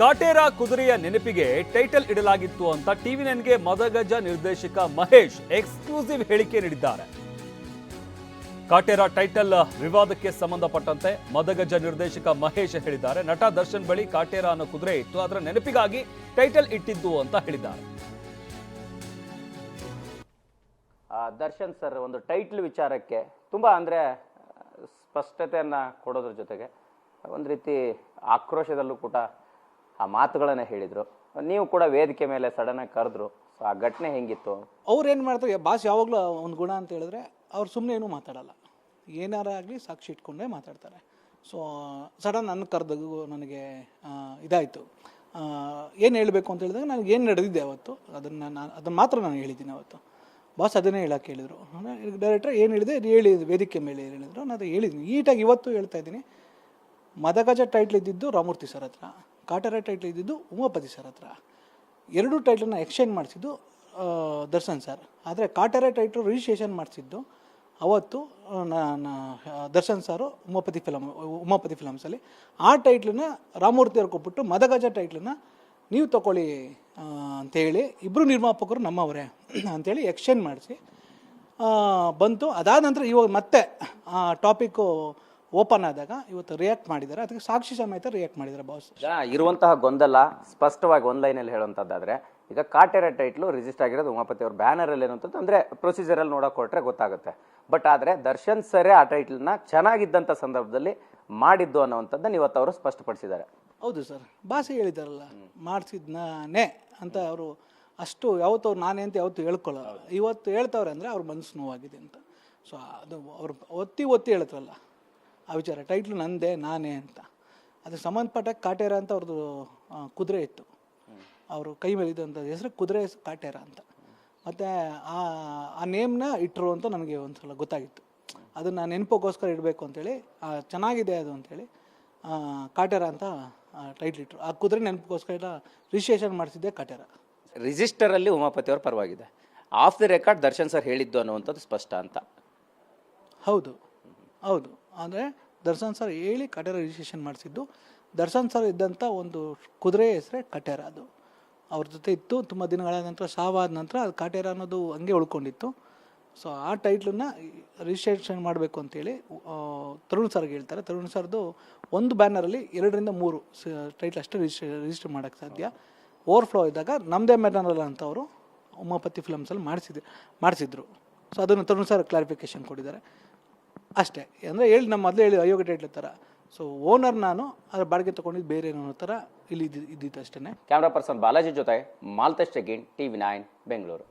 ಕಾಟೇರ ಕುದುರೆಯ ನೆನಪಿಗೆ ಟೈಟಲ್ ಇಡಲಾಗಿತ್ತು ಅಂತ ಟಿವಿ ನನ್ಗೆ ಮದಗಜ ನಿರ್ದೇಶಕ ಮಹೇಶ್ ಎಕ್ಸ್ಕ್ಲೂಸಿವ್ ಹೇಳಿಕೆ ನೀಡಿದ್ದಾರೆ. ಕಾಟೇರ ಟೈಟಲ್ ವಿವಾದಕ್ಕೆ ಸಂಬಂಧಪಟ್ಟಂತೆ ಮದಗಜ ನಿರ್ದೇಶಕ ಮಹೇಶ್ ಹೇಳಿದ್ದಾರೆ. ನಟ ದರ್ಶನ್ ಬಳಿ ಕಾಟೇರ ಅನ್ನೋ ಕುದುರೆ ಇತ್ತು. ಅದರ ನೆನಪಿಗಾಗಿ ಟೈಟಲ್ ಇಟ್ಟಿದ್ದು ಅಂತ ಹೇಳಿದ್ದಾರೆ. ದರ್ಶನ್ ಸರ್, ಒಂದು ಟೈಟ್ಲ್ ವಿಚಾರಕ್ಕೆ ತುಂಬ ಅಂದರೆ, ಸ್ಪಷ್ಟತೆಯನ್ನು ಕೊಡೋದ್ರ ಜೊತೆಗೆ, ಒಂದು ರೀತಿ ಆಕ್ರೋಶದಲ್ಲೂ ಕೂಡ ಆ ಮಾತುಗಳನ್ನು ಹೇಳಿದರು. ನೀವು ಕೂಡ ವೇದಿಕೆ ಮೇಲೆ ಸಡನ್ನಾಗಿ ಕರೆದ್ರು. ಸೊ ಆ ಘಟನೆ ಹೆಂಗಿತ್ತು? ಅವ್ರು ಏನು ಮಾಡ್ತಾರೆ ಬಾಸ್ ಯಾವಾಗಲೂ ಒಂದು ಗುಣ ಅಂತ ಹೇಳಿದ್ರೆ ಅವ್ರು ಸುಮ್ಮನೆ ಏನೂ ಮಾತಾಡಲ್ಲ. ಏನಾರ ಆಗಲಿ ಸಾಕ್ಷಿ ಇಟ್ಕೊಂಡೇ ಮಾತಾಡ್ತಾರೆ. ಸೊ ಸಡನ್ ನನ್ನ ಕರೆದಾಗ ನನಗೆ ಇದಾಯಿತು. ಏನು ಹೇಳಬೇಕು ಅಂತ ಹೇಳಿದಾಗ ನನಗೆ ಏನು ನಡೆದಿದ್ದೆ ಅವತ್ತು, ಅದನ್ನು ನಾನು ಅದನ್ನು ಮಾತ್ರ ನಾನು ಹೇಳಿದ್ದೀನಿ ಅವತ್ತು. ಬಾಸ್ ಅದನ್ನೇ ಹೇಳಕ್ಕೆ ಹೇಳಿದರು. ಡೈರೆಕ್ಟ್ರ್ ಏನು ಹೇಳಿದೆ ಹೇಳಿ, ವೇದಿಕೆ ಮೇಲೆ ಹೇಳಿದ್ರು. ನಾನು ಅದು ಹೇಳಿದ್ದೀನಿ. ಈಟಾಗಿ ಇವತ್ತು ಹೇಳ್ತಾ ಇದ್ದೀನಿ. ಮದಗಜ ಟೈಟ್ಲ್ ಇದ್ದಿದ್ದು ರಾಮೂರ್ತಿ ಸರ್ ಹತ್ರ. ಕಾಟರ ಟೈಟ್ಲ್ ಇದ್ದಿದ್ದು ಉಮಾಪತಿ ಸರ್ ಹತ್ರ. ಎರಡೂ ಟೈಟ್ಲನ್ನ ಎಕ್ಸ್ಚೇಂಜ್ ಮಾಡಿಸಿದ್ದು ದರ್ಶನ್ ಸರ್ ಆದರೆ ಕಾಟರ ಟೈಟ್ಲು ರಿಜಿಸ್ಟ್ರೇಷನ್ ಮಾಡಿಸಿದ್ದು ಅವತ್ತು ನಾನು ದರ್ಶನ್ ಸಾರು ಉಮಾಪತಿ ಫಿಲಮ್ ಉಮಾಪತಿ ಫಿಲಮ್ಸಲ್ಲಿ ಆ ಟೈಟ್ಲನ್ನ ರಾಮಮೂರ್ತಿ ಅವ್ರಿಗೆ ಕೊಟ್ಬಿಟ್ಟು ಮದಗಜ ಟೈಟ್ಲನ್ನ ನೀವು ತಗೊಳ್ಳಿ ಅಂಥೇಳಿ ಇಬ್ಬರು ನಿರ್ಮಾಪಕರು ನಮ್ಮವರೇ ಅಂತೇಳಿ ಎಕ್ಸ್ಚೇಂಜ್ ಮಾಡಿಸಿ ಬಂತು. ಅದಾದ ನಂತರ ಇವಾಗ ಮತ್ತೆ ಆ ಟಾಪಿಕ್ಕು ಓಪನ್ ಆದಾಗ ಇವತ್ತು ರಿಯಾಕ್ಟ್ ಮಾಡಿದ್ದಾರೆ. ಅದಕ್ಕೆ ಸಾಕ್ಷಿ ಸಮೇತ ರಿಯಾಕ್ಟ್ ಮಾಡಿದ್ದಾರೆ ಬಾಸ್ ಈಗ ಇರುವಂತಹ ಗೊಂದಲ ಸ್ಪಷ್ಟವಾಗಿ ಒಂದು ಲೈನಲ್ಲಿ ಹೇಳುವಂಥದ್ದಾದ್ರೆ ಈಗ ಕಾಟೆರ ಟೈಟ್ಲು ರಿಜಿಸ್ಟರ್ ಆಗಿರೋದು ಉಮಾಪತಿ ಅವ್ರ ಬ್ಯಾನರಲ್ಲಿ ಏನಂತಂದು ಅಂದರೆ ಪ್ರೊಸೀಜರಲ್ಲಿ ನೋಡೋಕೆ ಕೊಟ್ಟರೆ ಗೊತ್ತಾಗುತ್ತೆ. ಬಟ್ ಆದರೆ ದರ್ಶನ್ ಸರೇ ಆ ಟೈಟ್ಲನ್ನ ಚೆನ್ನಾಗಿದ್ದಂಥ ಸಂದರ್ಭದಲ್ಲಿ ಮಾಡಿದ್ದು ಅನ್ನೋವಂಥದ್ದನ್ನು ಇವತ್ತು ಅವರು ಸ್ಪಷ್ಟಪಡಿಸಿದ್ದಾರೆ. ಹೌದು ಸರ್ ಭಾಷೆ ಹೇಳಿದಾರಲ್ಲ ಮಾಡಿಸಿದ್ ನಾನೇ ಅಂತ ಅವರು ಅಷ್ಟು ಯಾವತ್ತು ಅವ್ರು ನಾನೇ ಅಂತ ಯಾವತ್ತು ಹೇಳ್ಕೊಳ್ಳೋಲ್ಲ ಇವತ್ತು ಹೇಳ್ತವ್ರೆ ಅಂದರೆ ಅವ್ರ ಮನಸ್ಸು ನೋವಾಗಿದೆ ಅಂತ. ಸೊ ಅದು ಅವ್ರು ಒತ್ತಿ ಒತ್ತಿ ಹೇಳ್ತಾರಲ್ಲ. ಆ ವಿಚಾರ. ಟೈಟ್ಲು ನಂದೇ ನಾನೇ ಅಂತ. ಅದಕ್ಕೆ ಸಂಬಂಧಪಟ್ಟ ಕಾಟೇರ ಅಂತ ಅವ್ರದ್ದು ಕುದುರೆ ಇತ್ತು. ಅವರು ಕೈ ಮೇಲೆ ಇದ್ದಂಥ ಹೆಸರು ಕುದುರೆ ಕಾಟೇರ ಅಂತ. ಮತ್ತು ಆ ಆ ನೇಮ್ನ ಇಟ್ಟರು ಅಂತ ನನಗೆ ಒಂದು ಸಲ ಗೊತ್ತಾಗಿತ್ತು. ಅದನ್ನು ನೆನಪೋಗೋಸ್ಕರ ಇಡಬೇಕು ಅಂತೇಳಿ ಚೆನ್ನಾಗಿದೆ ಅದು ಅಂತೇಳಿ ಆ, ಕಾಟೇರ ಅಂತ ಟೈಟ್ಲ್ ಇಟ್ಟರು ಆ ಕುದುರೆ ನೆನಪಗೋಸ್ಕರ ರಿಜಿಸ್ಟ್ರೇಷನ್ ಮಾಡಿಸಿದ್ದೆ ಕಾಟೇರ. ರಿಜಿಸ್ಟರಲ್ಲಿ ಉಮಾಪತಿ ಅವ್ರ ಪರವಾಗಿದೆ. Off the record Darshan sir ಹೇಳಿದ್ದು ಅನ್ನುವಂಥದ್ದು ಸ್ಪಷ್ಟ ಅಂತ. ಹೌದು. ಹೌದು. ಅಂದರೆ ದರ್ಶನ್ ಸರ್ ಹೇಳಿ ಕಟೇರ ರಿಜಿಸ್ಟ್ರೇಷನ್ ಮಾಡಿಸಿದ್ದು. ದರ್ಶನ್ ಸರ್ ಇದ್ದಂಥ ಒಂದು ಕುದುರೆ ಹೆಸರೇ ಕಟೇರ ಅದು. ಅವ್ರ ಜೊತೆ ಇತ್ತು, ತುಂಬ ದಿನಗಳ ನಂತರ ಸಾವಾದ ನಂತರ ಅದು ಕಟೇರ ಅನ್ನೋದು ಹಂಗೆ ಉಳ್ಕೊಂಡಿತ್ತು. ಸೊ ಆ ಟೈಟ್ಲನ್ನ ರಿಜಿಸ್ಟ್ರೇಷನ್ ಮಾಡಬೇಕು ಅಂತೇಳಿ ತರುಣ್ ಸರ್ಗೆ ಹೇಳ್ತಾರೆ. ತರುಣ್ ಸರ್ದು ಒಂದು ಬ್ಯಾನರಲ್ಲಿ ಎರಡರಿಂದ ಮೂರು ಟೈಟ್ಲ್ ಅಷ್ಟೇ ರಿಜಿಸ್ಟ್ರೇ ರಿಜಿಸ್ಟರ್ ಮಾಡೋಕ್ಕೆ ಸಾಧ್ಯ. ಓವರ್ಫ್ಲೋ ಇದ್ದಾಗ ನಮ್ಮದೇ ಬ್ಯಾನರಲ್ಲ ಅಂತ ಅವರು ಉಮಾಪತಿ ಫಿಲಮ್ಸಲ್ಲಿ ಮಾಡಿಸಿದ್ರು ಮಾಡಿಸಿದ್ರು. ಸೊ ಅದನ್ನು ತರುಣ್ ಸರ್ ಕ್ಲಾರಿಫಿಕೇಶನ್ ಕೊಟ್ಟಿದ್ದಾರೆ. ಅಷ್ಟೇ. ಅಂದರೆ ಹೇಳಿ ನಮ್ಮ ಮೊದಲೇ ಹೇಳಿ ಅಯೋಗ್ಯ ಟೈಟ್ಲ್ ಥರ ಸೊ ಓನರ್ ನಾನು ಅದರ ಬಾಡಿಗೆ ತೊಗೊಂಡಿದ್ದು ಬೇರೆ ಏನೋ ಥರ ಇಲ್ಲಿ ಇದ್ದಿದ್ದು ಅಷ್ಟೇ ಕ್ಯಾಮ್ರಾ ಪರ್ಸನ್ ಬಾಲಾಜಿ ಜೊತೆ Malthesh T V nine Bengaluru.